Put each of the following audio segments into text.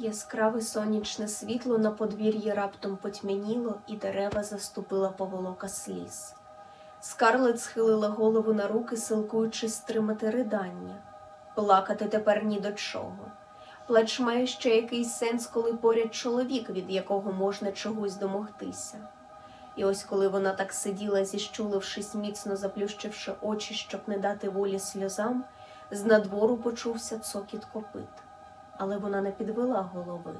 Яскраве сонячне світло на подвір'ї раптом потьмяніло, і дерева заступила поволока сліз. Скарлет схилила голову на руки, силкуючись стримати ридання. Плакати тепер ні до чого. Плач має ще якийсь сенс, коли поряд чоловік, від якого можна чогось домогтися. І ось коли вона так сиділа, зіщулившись, міцно заплющивши очі, щоб не дати волі сльозам, з надвору почувся цокіт копит. Але вона не підвела голови,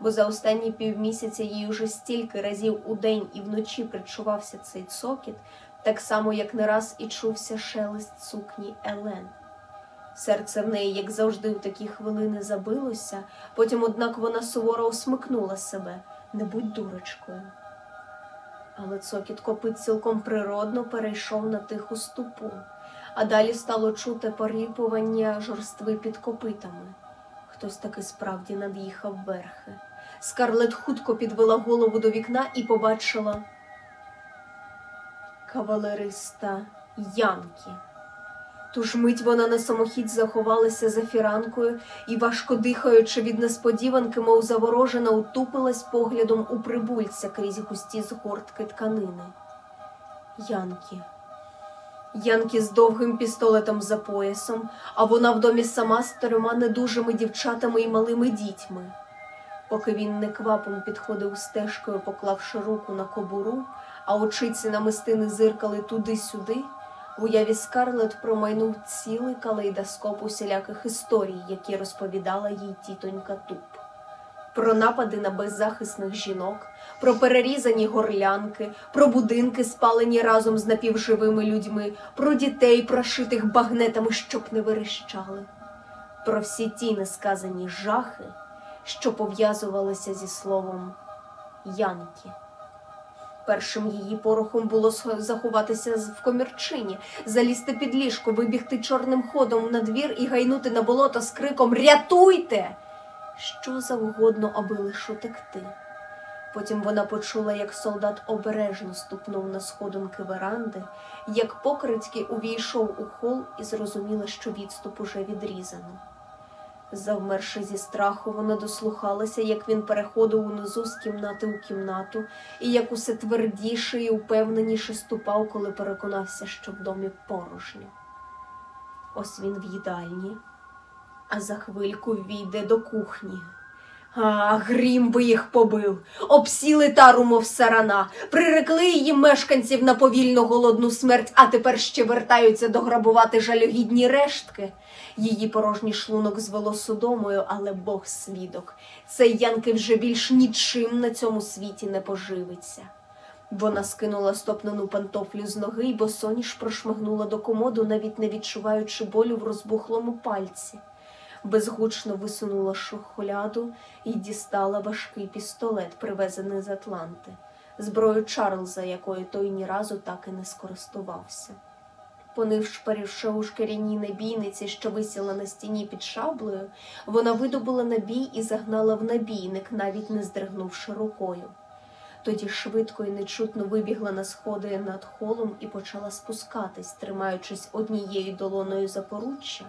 бо за останні півмісяця їй уже стільки разів у день і вночі причувався цей цокіт, так само, як не раз і чувся шелест сукні Елен. Серце в неї, як завжди, в такі хвилини забилося, потім, однак, вона суворо усмикнула себе не будь дурочкою. Але цокіт копит цілком природно перейшов на тиху ступу, а далі стало чути поріпування жорстви під копитами. Хтось таки справді над'їхав верхи. Скарлет хутко підвела голову до вікна і побачила кавалериста Янкі. Ту ж мить вона на самохідь заховалася за фіранкою і, важко дихаючи від несподіванки, мов заворожена, утупилась поглядом у прибульця крізь густі згортки тканини. Янкі. Янкі з довгим пістолетом за поясом, а вона в домі сама з трьома недужими дівчатами і малими дітьми. Поки він неквапом підходив стежкою, поклавши руку на кобуру, а очиці намистини зиркали туди-сюди, в уяві Скарлет промайнув цілий калейдоскоп усіляких історій, які розповідала їй тітонька Туп. Про напади на беззахисних жінок, про перерізані горлянки, про будинки, спалені разом з напівживими людьми, про дітей, прошитих багнетами, щоб не верещали, про всі ті несказані жахи, що пов'язувалися зі словом Янки. Першим її порохом було заховатися в комірчині, залізти під ліжко, вибігти чорним ходом на двір і гайнути на болото з криком Рятуйте! Що завгодно, аби лиш утекти. Потім вона почула, як солдат обережно ступнув на сходинки веранди, як покритьки увійшов у хол і зрозуміла, що відступ уже відрізано. Завмерши зі страху, вона дослухалася, як він переходив унизу з кімнати у кімнату, і як усе твердіше і упевненіше ступав, коли переконався, що в домі порожньо. Ось він в їдальні, а за хвильку війде до кухні. А, грім би їх побив, обсіли тару, мов сарана, прирекли її мешканців на повільну голодну смерть, а тепер ще вертаються дограбувати жалюгідні рештки. Її порожній шлунок звело судомою, але Бог свідок. Цей Янки вже більш нічим на цьому світі не поживиться. Вона скинула стопнену пантофлю з ноги і босоніж прошмигнула до комоду, навіть не відчуваючи болю в розбухлому пальці. Безгучно висунула шухляду і дістала важкий пістолет, привезений з Атланти, зброю Чарльза, якою той ні разу так і не скористувався. Понившпарівши у шкіряній набійниці, що висіла на стіні під шаблею, вона видобула набій і загнала в набійник, навіть не здригнувши рукою. Тоді швидко і нечутно вибігла на сходи над холом і почала спускатись, тримаючись однією долоною за поруччя,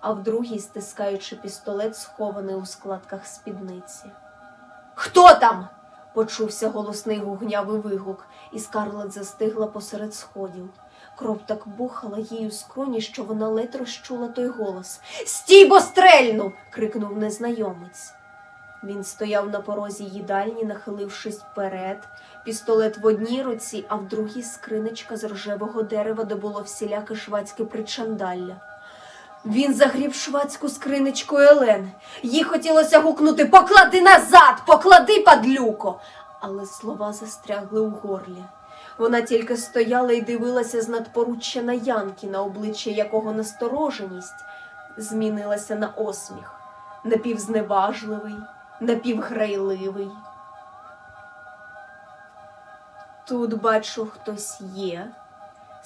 а в другій стискаючи пістолет, схований у складках спідниці. Хто там? почувся голосний гугнявий вигук, і Скарлет застигла посеред сходів. Кров так бухала їй у скроні, що вона ледь розчула той голос. Стій, бо стрельну. крикнув незнайомець. Він стояв на порозі їдальні, нахилившись вперед, пістолет в одній руці, а в другій скриничка з рожевого дерева, де було всіляке швадське причандалля. Він загріб швадську скриничку Елен. Їй хотілося гукнути Поклади назад, поклади, падлюко. Але слова застрягли у горлі. Вона тільки стояла і дивилася з надпоруччя на Янки, на обличчя якого настороженість змінилася на осміх, напівзневажливий, напівграйливий. Тут, бачу, хтось є,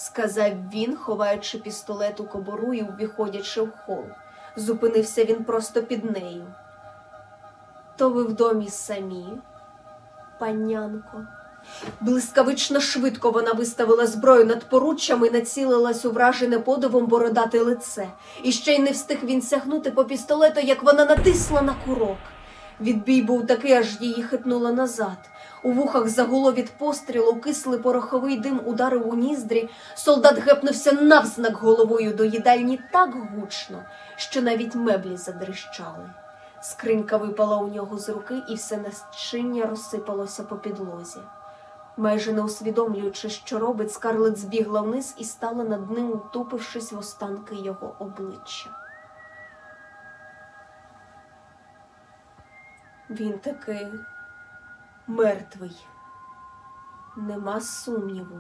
сказав він, ховаючи пістолет у кобуру і увіходячи в хол. Зупинився він просто під нею. То ви в домі самі, панянко. Блискавично швидко вона виставила зброю над поруччями і націлилась у вражене подивом бородате лице. І ще й не встиг він сягнути по пістолету, як вона натисла на курок. Відбій був такий, аж її хитнуло назад. У вухах загуло від пострілу, кислий пороховий дим ударив у ніздрі. Солдат гепнувся навзнак головою до їдальні так гучно, що навіть меблі задрищали. Скринька випала у нього з руки, і все начиння розсипалося по підлозі. Майже не усвідомлюючи, що робить, Скарлет збігла вниз і стала над ним, утупившись в останки його обличчя. Він таки мертвий. Нема сумніву.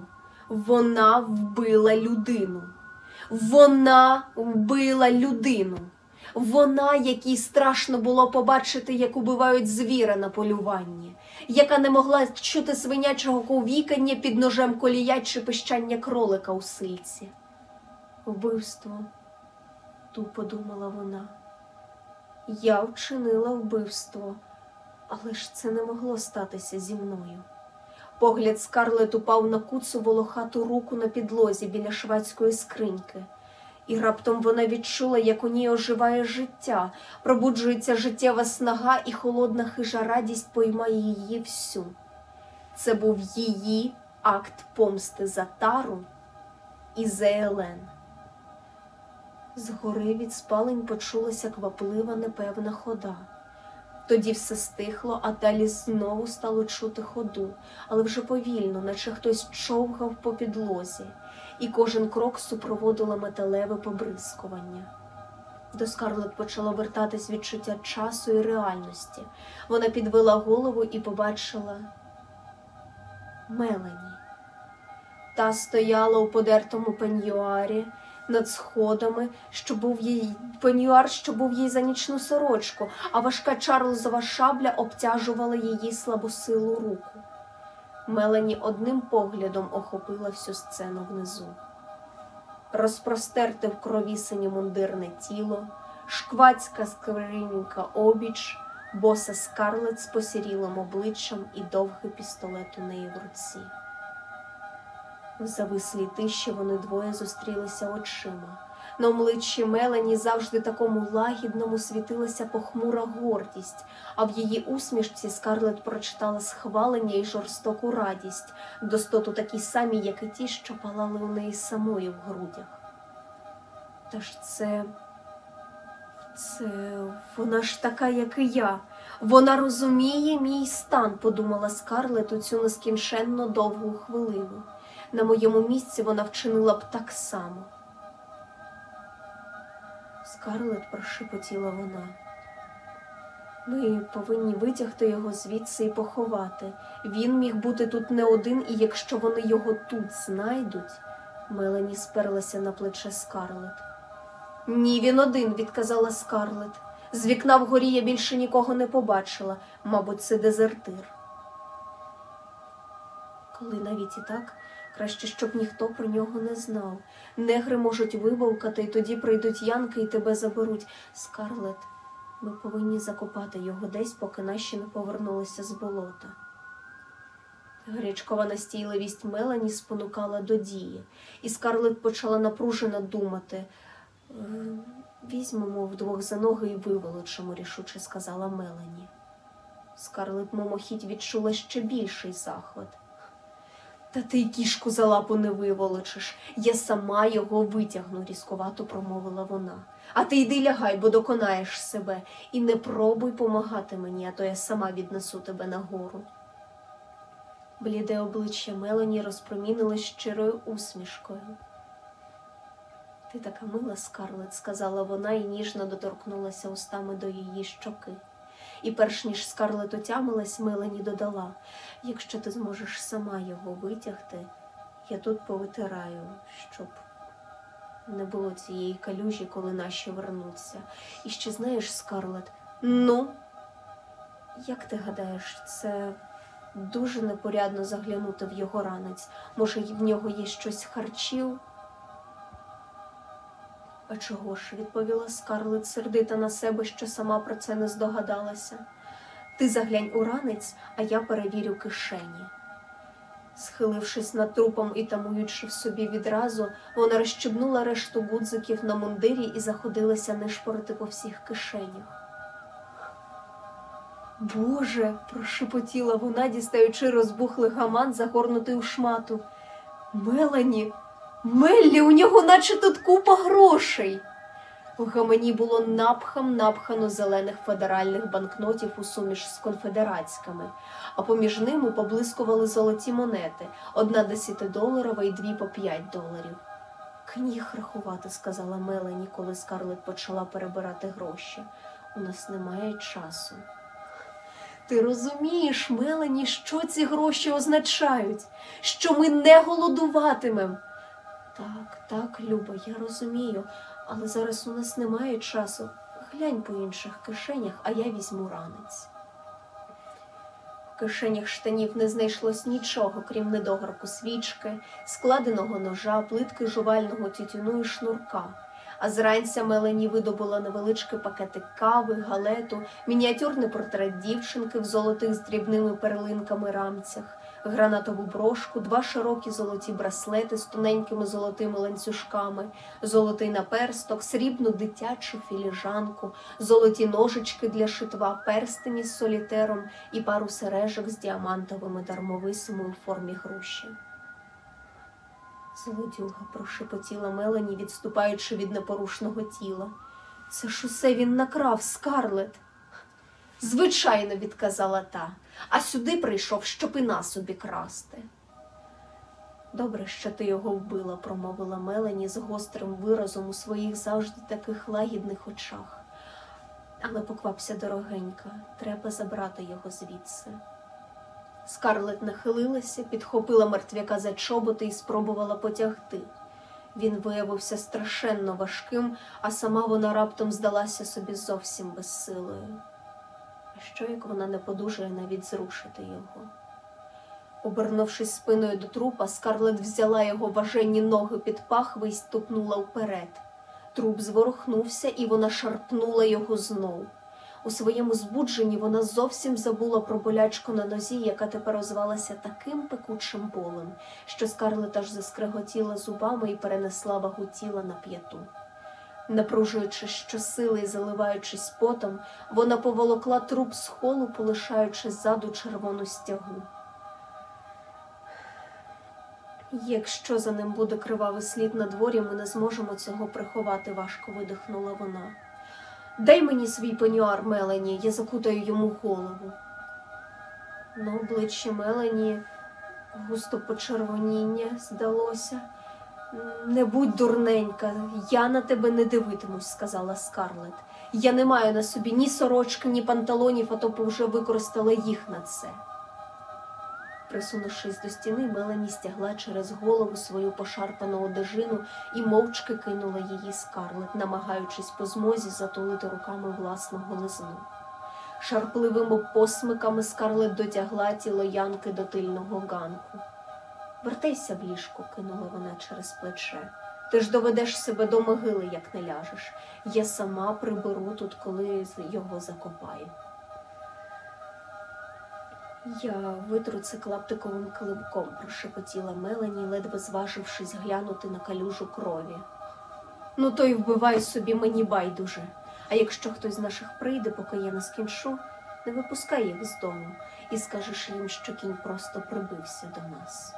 Вона вбила людину. Вона вбила людину. Вона, якій страшно було побачити, як убивають звіра на полюванні, яка не могла чути свинячого ковікання під ножем колія чи пищання кролика у сильці. Вбивство, тупо думала вона. Я вчинила вбивство, але ж це не могло статися зі мною. Погляд Скарлет упав на куцу волохату руку на підлозі біля шведської скриньки. І раптом вона відчула, як у ній оживає життя, пробуджується життєва снага, і холодна хижа радість поймає її всю. Це був її акт помсти за Тару і за Елен. Згори від спалень почулася кваплива непевна хода. Тоді все стихло, а далі знову стало чути ходу, але вже повільно, наче хтось човгав по підлозі, і кожен крок супроводило металеве побризкування. До Скарлет почало вертатись відчуття часу і реальності. Вона підвела голову і побачила Мелані. Та стояла у подертому пеньюарі над сходами, що був їй пеньюар, що був їй за нічну сорочку, а важка Чарльзова шабля обтяжувала її слабосилу руку. Мелані одним поглядом охопила всю сцену внизу. Розпростерте в крові синьомундирне тіло, шквацька скринька обіч, боса скарлет з посірілим обличчям і довгий пістолет у неї в руці. В завислій тиші вони двоє зустрілися очима. На обличчі Мелані завжди такому лагідному світилася похмура гордість, а в її усмішці Скарлет прочитала схвалення і жорстоку радість, достоту такі самі, як і ті, що палали у неї самої в грудях. Та ж це. Це вона ж така, як і я. Вона розуміє мій стан, подумала Скарлет у цю нескінченно довгу хвилину. На моєму місці вона вчинила б так само. Скарлет прошепотіла вона. Ми повинні витягти його звідси і поховати. Він міг бути тут не один, і якщо вони його тут знайдуть, Мелані сперлася на плече Скарлет. Ні, він один, відказала Скарлет. З вікна вгорі я більше нікого не побачила, мабуть, це дезертир. Коли навіть і так, краще, щоб ніхто про нього не знав. Негри можуть вибавкати, і тоді прийдуть янки і тебе заберуть. Скарлет, ми повинні закопати його десь, поки наші не повернулися з болота. Гарячкова настійливість Мелані спонукала до дії, і Скарлет почала напружено думати. «Е, Візьмемо вдвох за ноги і виволочимо, рішуче сказала Мелані. Скарлет мимохідь відчула ще більший захват. Та ти й кішку за лапу не виволочиш. Я сама його витягну, різкувато промовила вона. А ти йди лягай, бо доконаєш себе, і не пробуй помагати мені, а то я сама віднесу тебе нагору. Бліде обличчя Мелані розпромінилось щирою усмішкою. Ти така мила, Скарлет, сказала вона і ніжно доторкнулася устами до її щоки. І перш ніж Скарлет отямилась, Мелані додала якщо ти зможеш сама його витягти, я тут повитираю, щоб не було цієї калюжі, коли наші вернуться. І ще знаєш, Скарлет, ну, як ти гадаєш, це дуже непорядно заглянути в його ранець. Може, в нього є щось харчів? А чого ж, відповіла Скарлет, сердита на себе, що сама про це не здогадалася. Ти заглянь у ранець, а я перевірю кишені. Схилившись над трупом і тамуючи в собі відразу, вона розщебнула решту гудзиків на мундирі і заходилася нишпорити по всіх кишенях. Боже, прошепотіла вона, дістаючи розбухлий гаман, загорнутий у шмату. Мелані, Меллі, у нього наче тут купа грошей. У гамані було напхам напхано зелених федеральних банкнотів у суміш з конфедератськими, а поміж ними поблискували золоті монети, одна десятидоларова і дві по п'ять доларів. Книг рахувати, сказала Мелані, коли Скарлет почала перебирати гроші. У нас немає часу. Ти розумієш, Мелані, що ці гроші означають? Що ми не голодуватимем. Так, так, Люба, я розумію, але зараз у нас немає часу. Глянь по інших кишенях, а я візьму ранець. В кишенях штанів не знайшлось нічого, крім недогарку свічки, складеного ножа, плитки жувального тютюну і шнурка. А зранця Мелані видобула невеличкий пакетик кави, галету, мініатюрний портрет дівчинки в золотих з дрібними перлинками рамцях, гранатову брошку, два широкі золоті браслети з тоненькими золотими ланцюжками, золотий наперсток, срібну дитячу філіжанку, золоті ножички для шитва, перстені з солітером і пару сережок з діамантовими дармовисами у формі груші. Злодюга прошепотіла Мелані, відступаючи від непорушного тіла. Це ж усе він накрав, Скарлет. Звичайно, відказала та, а сюди прийшов, щоб і нас обікрасти. Добре, що ти його вбила, промовила Мелані з гострим виразом у своїх завжди таких лагідних очах. Але поквапся дорогенька, треба забрати його звідси. Скарлет нахилилася, підхопила мертвяка за чоботи і спробувала потягти. Він виявився страшенно важким, а сама вона раптом здалася собі зовсім безсилою. Що як вона не подужає навіть зрушити його? Обернувшись спиною до трупа, Скарлет взяла його важенні ноги під пахви і ступнула вперед. Труп зворухнувся, і вона шарпнула його знов. У своєму збудженні вона зовсім забула про болячку на нозі, яка тепер озвалася таким пекучим болем, що Скарлет аж заскреготіла зубами і перенесла вагу тіла на п'яту. Напружуючи щосили і заливаючись потом, вона поволокла труп з холу, полишаючи ззаду червону стягу. Якщо за ним буде кривавий слід на дворі, ми не зможемо цього приховати, важко видихнула вона. Дай мені свій пенюар, Мелані, я закутаю йому голову. На обличчі Мелані густо почервоніння здалося. Не будь дурненька, я на тебе не дивитимусь, сказала Скарлет. Я не маю на собі ні сорочки, ні панталонів, а то б вже використала їх на це. Присунувшись до стіни, Мелані стягла через голову свою пошарпану одежину і мовчки кинула її скарлет, намагаючись по змозі затулити руками власну голизну. Шарпливими посмиками скарлет дотягла тіло Янки до тильного ганку. Вертайся в ліжко, кинула вона через плече. Ти ж доведеш себе до могили, як не ляжеш. Я сама приберу тут, коли його закопаю. Я витру це клаптиковим климком, прошепотіла Мелані, ледве зважившись глянути на калюжу крові. Ну, то й вбивай собі мені байдуже. А якщо хтось з наших прийде, поки я не скінчу, не випускай їх з дому і скажеш їм, що кінь просто прибився до нас.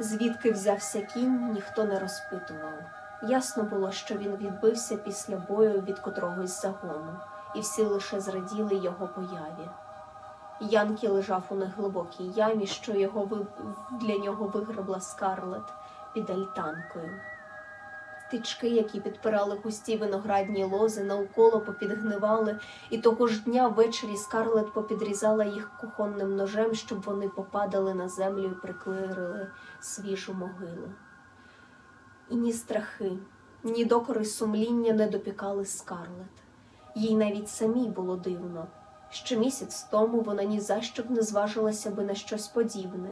Звідки взявся кінь, ніхто не розпитував. Ясно було, що він відбився після бою від котрогось загону, і всі лише зраділи його появі. Янкі лежав у неглибокій ямі, що його виб... для нього вигребла скарлет під альтанкою. Тички, які підпирали густі виноградні лози, навколо попідгнивали, і того ж дня ввечері скарлет попідрізала їх кухонним ножем, щоб вони попадали на землю і приклеїли свіжу могилу. І ні страхи, ні докори сумління не допікали скарлет. Їй навіть самій було дивно. Ще місяць тому вона ні за що б не зважилася би на щось подібне.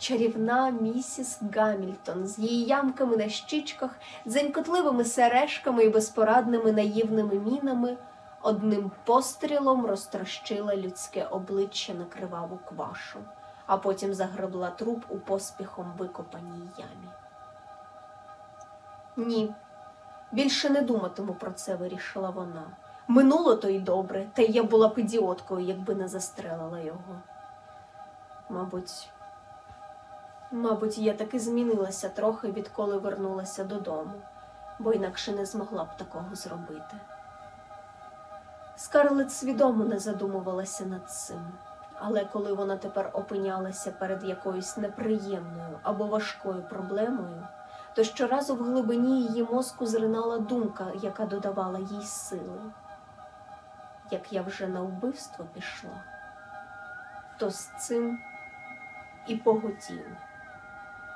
Чарівна місіс Гамільтон з її ямками на щічках, дзенькотливими сережками і безпорадними наївними мінами одним пострілом розтрощила людське обличчя на криваву квашу, а потім загребла труп у поспіхом викопаній ямі. Ні, більше не думатиму про це, вирішила вона. Минуло то й добре, та я була б ідіоткою, якби не застрелила його. Мабуть, мабуть, я таки змінилася трохи, відколи вернулася додому, бо інакше не змогла б такого зробити. Скарлет свідомо не задумувалася над цим, але коли вона тепер опинялася перед якоюсь неприємною або важкою проблемою, то щоразу в глибині її мозку зринала думка, яка додавала їй сили. Як я вже на вбивство пішла, то з цим і поготів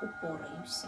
упораюся.